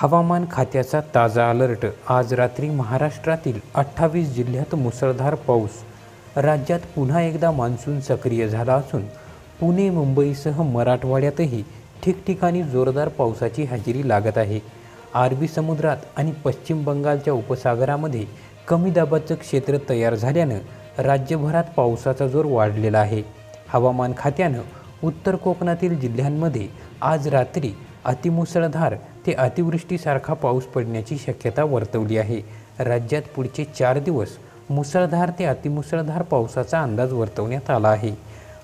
हवामान खात्याचा ताजा अलर्ट. आज रात्री महाराष्ट्रातील अठ्ठावीस जिल्ह्यात मुसळधार पाऊस. राज्यात पुन्हा एकदा मान्सून सक्रिय झाला असून पुणे मुंबईसह मराठवाड्यातही ठिकठिकाणी जोरदार पावसाची हजेरी लागत आहे. अरबी समुद्रात आणि पश्चिम बंगालच्या उपसागरामध्ये कमी दाबाचं क्षेत्र तयार झाल्यानं राज्यभरात पावसाचा जोर वाढलेला आहे. हवामान खात्यानं उत्तर कोकणातील जिल्ह्यांमध्ये आज रात्री अतिमुसळधार ते अतिवृष्टीसारखा पाऊस पडण्याची शक्यता वर्तवली आहे. राज्यात पुढचे चार दिवस मुसळधार ते अतिमुसळधार पावसाचा अंदाज वर्तवण्यात आला आहे.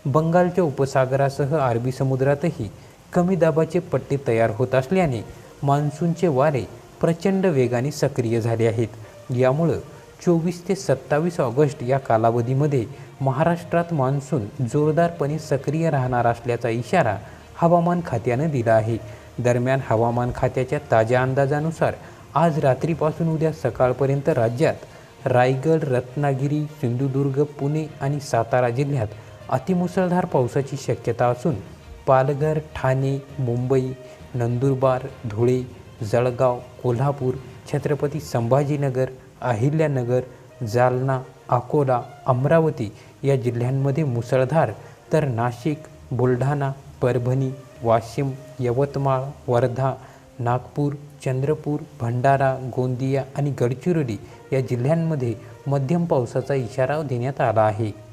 बंगालच्या उपसागरासह अरबी समुद्रातही कमी दाबाचे पट्टे तयार होत असल्याने मान्सूनचे वारे प्रचंड वेगाने सक्रिय झाले आहेत. यामुळं चोवीस ते सत्तावीस ऑगस्ट या कालावधीमध्ये महाराष्ट्रात मान्सून जोरदारपणे सक्रिय राहणार असल्याचा इशारा हवामान खात्यानं दिला आहे. दरम्यान हवामान खात्याच्या ताज्या अंदाजानुसार आज रात्रीपासून उद्या सकाळपर्यंत राज्यात रायगड रत्नागिरी सिंधुदुर्ग पुणे आणि सातारा जिल्ह्यात अतिमुसळधार पावसाची शक्यता असून पालघर ठाणे मुंबई नंदुरबार धुळे जळगाव कोल्हापूर छत्रपती संभाजीनगर अहिल्यानगर जालना अकोला अमरावती या जिल्ह्यांमध्ये मुसळधार तर नाशिक बुलढाणा परभणी वाशिम यवतमाळ वर्धा नागपूर चंद्रपूर भंडारा गोंदिया आणि गडचिरोली या जिल्ह्यांमध्ये मध्यम पावसाचा इशारा देण्यात आला आहे.